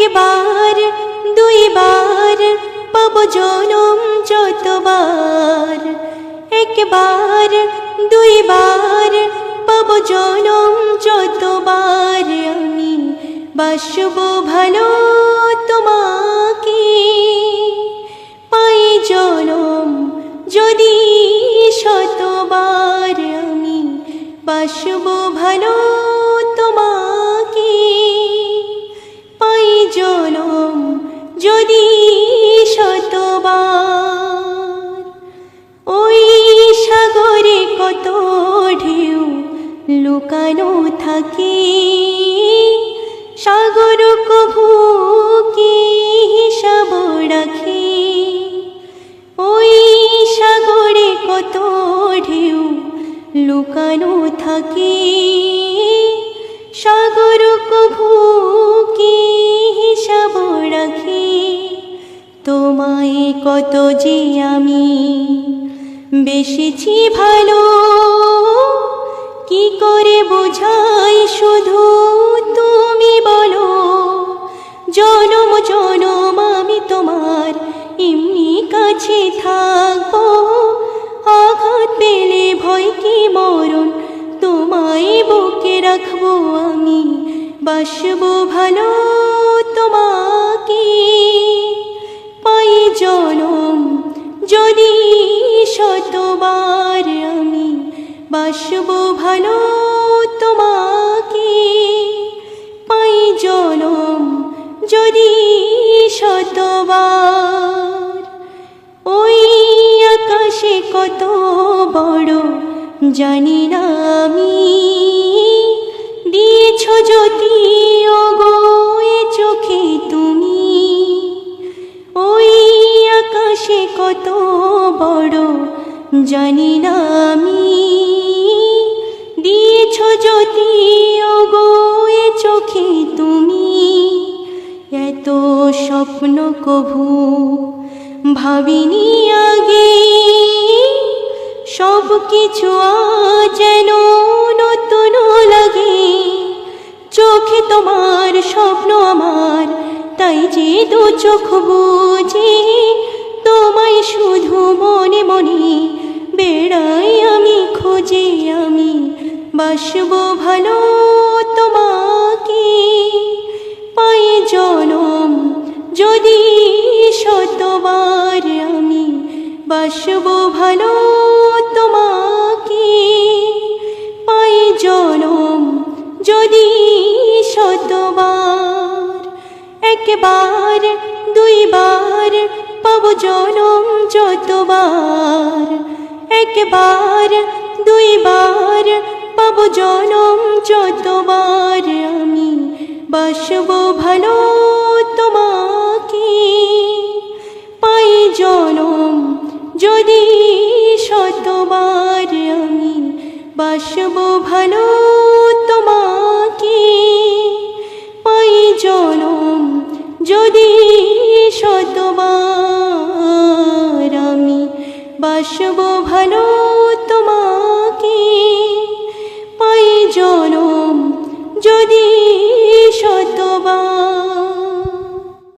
একবার, দুইবার, পাব জনম যতবার। একবার, দুইবার, পাব জনম যতবার। আমি বাসব ভালো তোমাকে। পাই জনম যদি শতবার। আমি বাসব ভালো লুকানো থাকে? সাগর কভু কি হিসাব রাখে? ওই সাগরে কত ঢেউ লুকানো থাকে? সাগর কভু কি হিসাব রাখে? তোমায় কত যে আমি বেশিছি ভালো কি করে বোঝাই শুধু তুমি বলো? জনম জনম, আমি তোমার এমনি কাছে থাকব। আঘাত পেলে ভয় কি মরণ? তোমায় বুকে রাখব আমি, বাসবো ভালো তোমাকে। পাই জনম, যদি শতবার বাসবো ভালো তোমাকে। পাই জনম যদি শতবার। ওই আকাশে কত বড় জানি না আমি। দিয়েছ জ্যোতি ওগোয়ে চোখে তুমি। ওই আকাশে কত বড় জানি না আমি। দিয়েছ জ্যোতি ওগোয়ে চোখে তুমি এত স্বপ্ন কভু, ভাবিনি আগে সব কিছু যেন নতুন লাগে। চোখে তোমার স্বপ্ন আমার, তাই যে দু চোখ বুঝে, তোমায় শুধু মনে মনে বেড়াই আমি খোঁজে আমি বাসবো ভালো তোমাকে, পাই জনম যদি শতবার আমি বাসবো ভালো তোমাকে, পাই জনম যদি শতবার, একবার, দুইবার পাব জনম যতবার, একবার, দুইবার পাব জনম যতবার আমি, বাসব ভালো তোমাকে। পাই জনম যদি শতবার আমি, বাসব ভালো তোমাকে। পাই জনম যদি শতবার আমি, বাসব ভালো